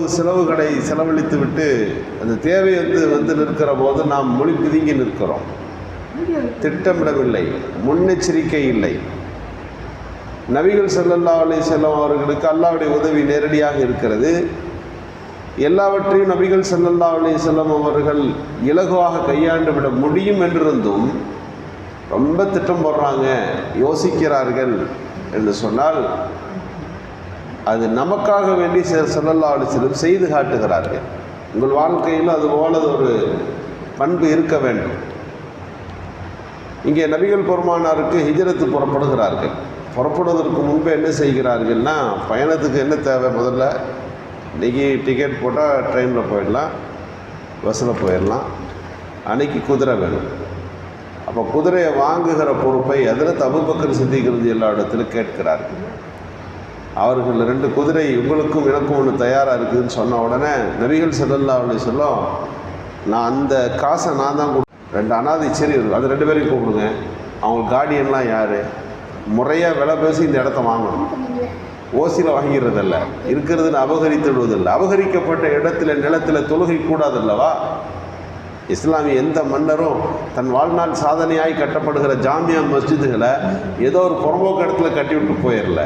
இவ்வளவு செலவுகளை செலவழித்து விட்டு அந்த தேவை வந்து வந்து நிற்கிற போது நாம் மொழி பிதுங்கி நிற்கிறோம். திட்டமிடவில்லை முன்னெச்சரிக்கை இல்லை. நபிகள் செல்லல்லா அலி செல்லம் அவர்களுக்கு அல்லாவுடைய உதவி நேரடியாக இருக்கிறது. எல்லாவற்றையும் நபிகள் செல்லல்லா அலி செல்லம் அவர்கள் இலகுவாக கையாண்டு விட முடியும் என்றிருந்தும் ரொம்ப திட்டம் போடுறாங்க யோசிக்கிறார்கள் என்று சொன்னால் அது நமக்காக வேண்டி ஸல்லல்லாஹு அலைஹி செல்லம் செய்து காட்டுகிறார்கள். உங்கள் வாழ்க்கையில் அது போல ஒரு பண்பு இருக்க வேண்டும். இங்கே நபிகள் பெருமானாருக்கு ஹிஜரத்து புறப்படுகிறார்கள். புறப்படுவதற்கு முன்பே என்ன செய்கிறார்கள்னா பயணத்துக்கு என்ன தேவை முதல்ல? இன்றைக்கி டிக்கெட் போட்டால் ட்ரெயினில் போயிடலாம் பஸ்ஸில் போயிடலாம். அன்னைக்கு குதிரை வேணும். அப்போ குதிரையை வாங்குகிற பொறுப்பை அதில் தபுபக்கர் சித்திக்கிறது எல்லா இடத்துல கேட்கிறார்கள். அவர்கள் ரெண்டு குதிரை உங்களுக்கும் எனக்கும் ஒன்று தயாராக இருக்குதுன்னு சொன்ன உடனே நபிகள் செல்லல்லா அப்படி சொல்லும் நான் அந்த காசை நான் தான் கொடு ரெண்டு அனாதை சரி அது ரெண்டு பேரையும் கூப்பிடுங்க. அவங்க கார்டியன்லாம் யார்? முறையாக விலை பேசி இந்த இடத்த வாங்கணும். ஓசியில் வாங்கிறதில்ல இருக்கிறதுன்னு அபகரித்து விடுவதில்லை. அபகரிக்கப்பட்ட இடத்துல நிலத்தில் தொழுகை கூடாதல்லவா? இஸ்லாமிய எந்த மன்னரும் தன் வாழ்நாள் சாதனையாய் கட்டப்படுகிற ஜாமியா மஸ்ஜிதுகளை ஏதோ ஒரு புறம்போக்கு இடத்துல கட்டி விட்டு போயிடல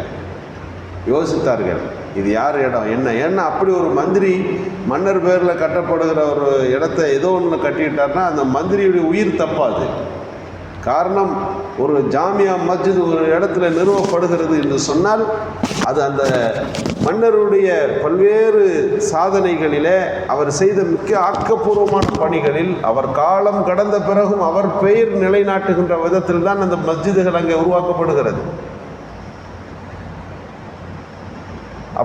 யோசித்தார்கள். இது யார் இடம்? என்ன? ஏன்னா அப்படி ஒரு மந்திரி மன்னர் பேரில் கட்டப்படுகிற ஒரு இடத்த ஏதோ ஒன்று கட்டிட்டார்னா அந்த மந்திரியுடைய உயிர் தப்பாது. காரணம் ஒரு ஜாமியா மஸ்ஜித் ஒரு இடத்துல நிறுவப்படுகிறது என்று சொன்னால் அது அந்த மன்னருடைய பல்வேறு சாதனைகளிலே அவர் செய்த மிக்க ஆக்கப்பூர்வமான பணிகளில் அவர் காலம் கடந்த பிறகும் அவர் பெயர் நிலைநாட்டுகின்ற விதத்தில் தான் அந்த மஸ்ஜிதுகள் அங்கே உருவாக்கப்படுகிறது.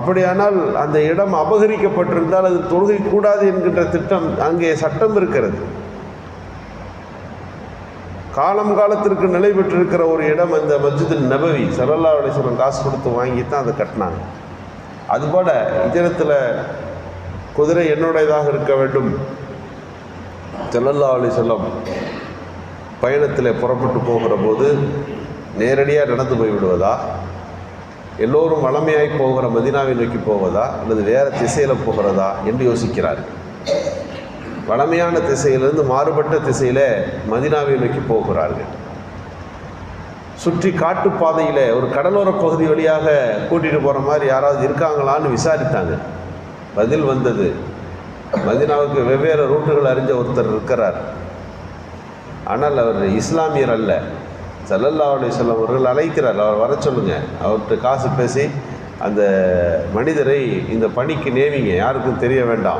அப்படியானால் அந்த இடம் அபகரிக்கப்பட்டிருந்தால் அது தொழுகை கூடாது என்கின்ற திட்டம் அங்கே சட்டம் இருக்கிறது. காலம் காலத்திற்கு நிலை பெற்றிருக்கிற ஒரு இடம் அந்த மஸ்ஜிது நபவி சரல்லா அலிஸ்வரம் காசு கொடுத்து வாங்கி தான் அதை கட்டினாங்க. அதுபோல் இதரத்தில் குதிரை என்னுடையதாக இருக்க வேண்டும். சல்லல்லா அலிஸ்வல்லம் பயணத்தில் புறப்பட்டு போகிற போது நேரடியாக நடந்து போய் விடுவதா? எல்லோரும் வளமையாய் போகிற மதினாவை நோக்கி போவதா அல்லது வேறு திசையில் போகிறதா என்று யோசிக்கிறார் வளமையான திசையிலிருந்து மாறுபட்ட திசையில் மதினாவை நோக்கி போகிறார்கள். சுற்றி காட்டுப்பாதையில் ஒரு கடலோர பகுதி வழியாக கூட்டிகிட்டு போகிற மாதிரி யாராவது இருக்காங்களான்னு விசாரித்தாங்க. பதில் வந்தது மதினாவுக்கு வெவ்வேறு ரூட்டுகள் அறிஞ்ச ஒருத்தர் இருக்கிறார். ஆனால் அவர் இஸ்லாமியர் அல்ல. சல்லல்லா அலிஸ்லாம் அவர்கள் அழைக்கிறார். அவர் வர சொல்லுங்க. அவர்கிட்ட காசு பேசி அந்த மனிதரை இந்த பணிக்கு நேவிங்க. யாருக்கும் தெரிய வேண்டாம்.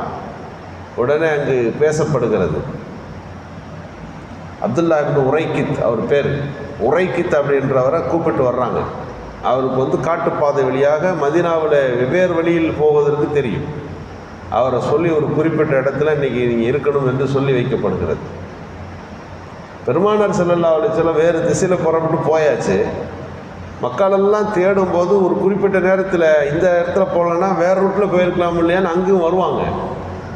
உடனே அங்கு பேசப்படுகிறது. அப்துல்லா இப்னு உரைக்கித் அவர் பேர். உரைக்கித் அப்படின்றவரை கூப்பிட்டு வர்றாங்க. அவருக்கு வந்து காட்டுப்பாதை வழியாக மதினாவில் வெவ்வேறு வழியில் போவதற்கு தெரியும். அவரை சொல்லி ஒரு குறிப்பிட்ட இடத்துல இன்றைக்கி நீங்கள் இருக்கணும் என்று சொல்லி வைக்கப்படுகிறது. பெருமானார் செல்லல்லா அலிச்சலம் வேறு திசையில் புறப்பட்டு போயாச்சு. மக்களெல்லாம் தேடும்போது ஒரு குறிப்பிட்ட நேரத்தில் இந்த இடத்துல போகலன்னா வேறு ரூட்டில் போயிருக்கலாம் இல்லையான்னு அங்கேயும் வருவாங்க.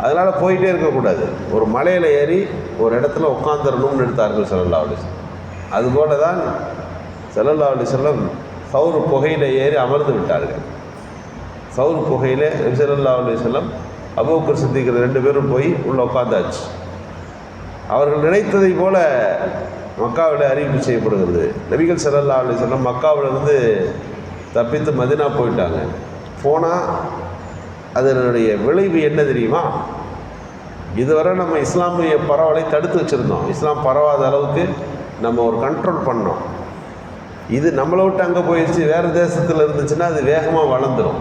அதனால் போயிட்டே இருக்கக்கூடாது. ஒரு மலையில் ஏறி ஒரு இடத்துல உட்காந்துடணும்னு எடுத்தார்கள் செல்லல்லா அது அதுபோல தான் செல்லல்லா அலிஸ்லம் சவுறு புகையில் ஏறி அமர்ந்து விட்டார்கள். சவுறு புகையில் செல்லல்லா அலிஸ்லம் அபோக்கர் சித்திக்கிற ரெண்டு பேரும் போய் உள்ளே உட்காந்தாச்சு அவர்கள் நினைத்ததை போல மக்காவில் அறிவிப்பு செய்யப்படுகிறது. நபிகள் ஸல்லல்லாஹு அலைஹி சொன்னால் மக்காவிலிருந்து தப்பித்து மதினா போயிட்டாங்க. போனால் அதனுடைய விளைவு என்ன தெரியுமா? இதுவரை நம்ம இஸ்லாமிய பரவலை தடுத்து வச்சுருந்தோம். இஸ்லாம் பரவாத அளவுக்கு நம்ம ஒரு கண்ட்ரோல் பண்ணோம். இது நம்மளை விட்டு அங்கே போயிடுச்சு வேறு தேசத்தில் இருந்துச்சுன்னா அது வேகமாக வளர்ந்துடும்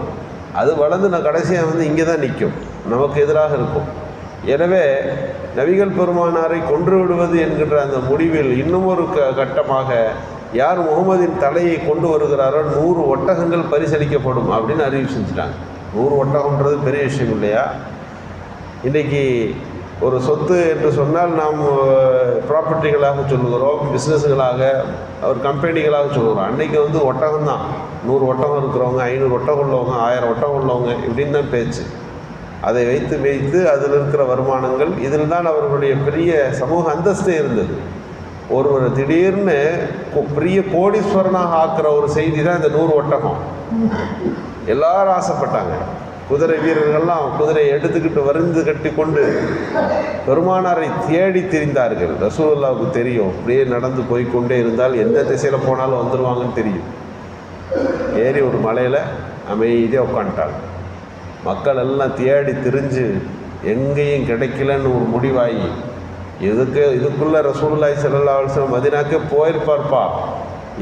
அது வளர்ந்து நான் கடைசியாக வந்து இங்கே தான் நிற்கும் நமக்கு எதிராக இருக்கும். எனவே நபிகள் பெருமானாரை கொன்று விடுவது என்கின்ற அந்த முடிவில் இன்னும் ஒரு க கட்டமாக யார் முகமதின் தலையை கொண்டு வருகிறாரோ நூறு ஒட்டகங்கள் பரிசளிக்கப்படும் அப்படின்னு அறிவு செஞ்சுட்டாங்க நூறு ஒட்டகம்ன்றது பெரிய விஷயம் இல்லையா? இன்றைக்கி ஒரு சொத்து என்று சொன்னால் நாம் ப்ராப்பர்ட்டிகளாக சொல்லுகிறோம் பிஸ்னஸ்களாக ஒரு கம்பெனிகளாக சொல்லுகிறோம். அன்றைக்கி வந்து ஒட்டகம் தான் நூறு ஒட்டகம் இருக்கிறவங்க ஐநூறு ஒட்டகம் உள்ளவங்க ஆயிரம் ஒட்டகம் உள்ளவங்க இப்படின்னு தான் பேச்சு. அதை வைத்து வைத்து அதில் இருக்கிற வருமானங்கள் இதில் தான் அவர்களுடைய பெரிய சமூக அந்தஸ்து இருந்தது. ஒருவர் திடீர்னு பெரிய கோடீஸ்வரனாக ஆக்குற ஒரு செய்தி தான் இந்த நூறு ஒட்டகம். எல்லாரும் ஆசைப்பட்டாங்க. குதிரை வீரர்கள்லாம் குதிரையை எடுத்துக்கிட்டு வருந்து கட்டி கொண்டு பெருமானாரை தேடி திரிந்தார்கள். ரசூல்லாவுக்கு தெரியும். அப்படியே நடந்து போய்கொண்டே இருந்தால் எந்த திசையில் போனாலும் வந்துடுவாங்கன்னு தெரியும். ஏறி ஒரு மலையில் அமைதியாக உட்காந்துட்டாங்க மக்கள் எல்லாம் தேடி திரிஞ்சு எங்கேயும் கிடைக்கலன்னு ஒரு முடிவாகி இதுக்கு இதுக்குள்ளே ரசூல்லாய் ஸல்லல்லாஹு அலைஹி மதினாக்கே போயிருப்பார்ப்பா.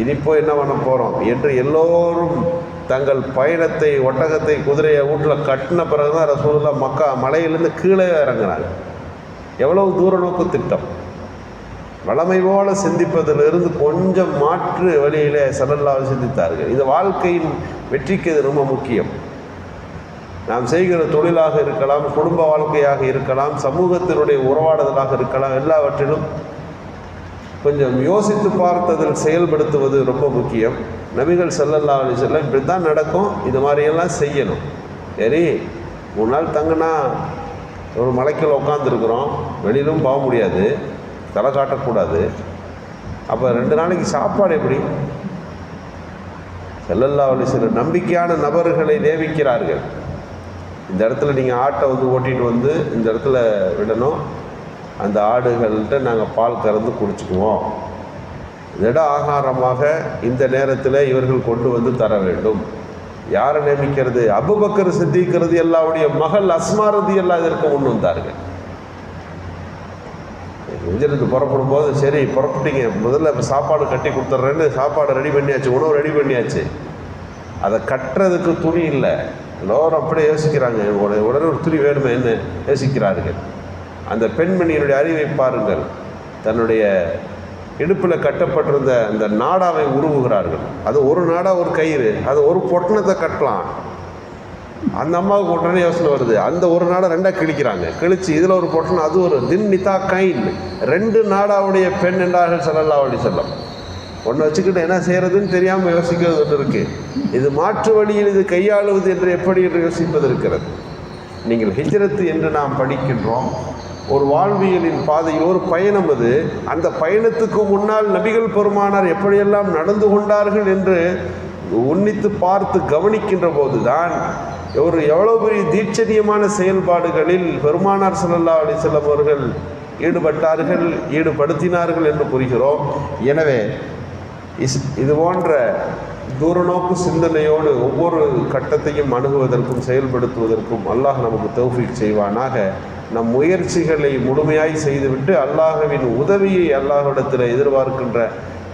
இனிப்போ என்ன பண்ண போகிறோம் என்று எல்லோரும் தங்கள் பயணத்தை ஒட்டகத்தை குதிரையை வீட்டில் கட்டின பிறகு தான் ரசூலுல்லா மக்கா மலையிலேருந்து கீழே இறங்குனாங்க எவ்வளவு தூர நோக்கு திட்டம்? வளமை போல சிந்திப்பதிலிருந்து கொஞ்சம் மாற்று வழியிலே சல்லல்லாஹு சிந்தித்தார்கள். இது வாழ்க்கையின் வெற்றிக்கு இது ரொம்ப முக்கியம். நாம் செய்கிற தொழிலாக இருக்கலாம் குடும்ப வாழ்க்கையாக இருக்கலாம் சமூகத்தினுடைய உறவாடுதலாக இருக்கலாம் எல்லாவற்றிலும் கொஞ்சம் யோசித்து பார்த்ததில் செயல்படுத்துவது ரொம்ப முக்கியம். நபிகள் செல்லல்லா அலி வஸல்லம் இப்படி தான் நடக்கும் இது மாதிரியெல்லாம் செய்யணும். சரி மூணு நாள் தங்கினா ஒரு மலைக்கில் உட்காந்துருக்குறோம் வெளியிலும் போக முடியாது தலை காட்டக்கூடாது. அப்போ ரெண்டு நாளைக்கு சாப்பாடு எப்படி? செல்லல்லா அலி வஸல்லம் நம்பிக்கையான நபர்களை நியமிக்கிறார்கள் இந்த இடத்துல நீங்கள் ஆட்டை வந்து ஓட்டிகிட்டு வந்து இந்த இடத்துல விடணும். அந்த ஆடுகள்கிட்ட நாங்கள் பால் கறந்து குடிச்சுக்குவோம். திட ஆகாரமாக இந்த நேரத்தில் இவர்கள் கொண்டு வந்து தர வேண்டும். யாரை நியமிக்கிறது? அபுபக்கர் சித்திக்கிறது எல்லாவுடைய மகள் அஸ்மாரதி எல்லாம் இதற்கு முன் வந்தார்கள். இன்ஜினுக்கு புறப்படும் போது சரி புறப்பட்டீங்க. முதல்ல சாப்பாடு கட்டி கொடுத்துட்றேன்னு சாப்பாடு ரெடி பண்ணியாச்சு உணவு ரெடி பண்ணியாச்சு. அதை கட்டுறதுக்கு துணி இல்லை. எல்லோரும் அப்படியே யோசிக்கிறாங்க உடனே உடனே ஒரு துணி வேணுமே என்ன யோசிக்கிறார்கள். அந்த பெண்மணியினுடைய அறிவை பாருங்கள். தன்னுடைய இடுப்பில் கட்டப்பட்டிருந்த அந்த நாடாவை உருவுகிறார்கள். அது ஒரு நாடா ஒரு கயிறு. அது ஒரு பொட்டணத்தை கட்டலாம். அந்த அம்மாவுக்கு உடனே யோசனை வருது. அந்த ஒரு நாடை ரெண்டாக கிழிக்கிறாங்க. கிழிச்சு இதில் ஒரு பொட்டணம் அது ஒரு தின் நிதா கைன். ரெண்டு நாடாவுடைய பெண் என்றார்கள் செல்லல்லா அப்படி செல்லம் ஒன்றை வச்சுக்கிட்டு என்ன செய்கிறதுன்னு தெரியாமல் யோசிக்கிறது ஒன்று இருக்குது இது மாற்று வழியில் இது கையாளுவது என்று எப்படி என்று யோசிப்பது இருக்கிறது. நீங்கள் ஹிஜ்ரத்து என்று நாம் படிக்கின்றோம். ஒரு வாழ்வியலின் பாதை ஒரு பயணம் அது. அந்த பயணத்துக்கு முன்னால் நபிகள் பெருமானார் எப்படியெல்லாம் நடந்து கொண்டார்கள் என்று உன்னித்து பார்த்து கவனிக்கின்ற போதுதான் ஒரு எவ்வளோ பெரிய தீட்சணியமான செயல்பாடுகளில் பெருமானார் ஸல்லல்லாஹு அலி வஸல்லம் அவர்கள் ஈடுபட்டார்கள் ஈடுபடுத்தினார்கள் என்று புரிகிறோம். எனவே இஸ் இது போன்ற தூரநோக்கு சிந்தனையோடு ஒவ்வொரு கட்டத்தையும் அணுகுவதற்கும் செயல்படுத்துவதற்கும் அல்லாஹ் நமக்கு தௌஃபீக் செய்வானாக. நம் முயற்சிகளை முழுமையாய் செய்துவிட்டு அல்லாஹவின் உதவியை அல்லாஹிடத்தில் எதிர்பார்க்கின்ற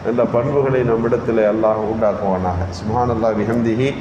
நல்ல பண்புகளை நம்மிடத்தில் அல்லாஹ் உண்டாக்குவானாக. சுப்ஹானல்லாஹ் பிஹம்திஹி.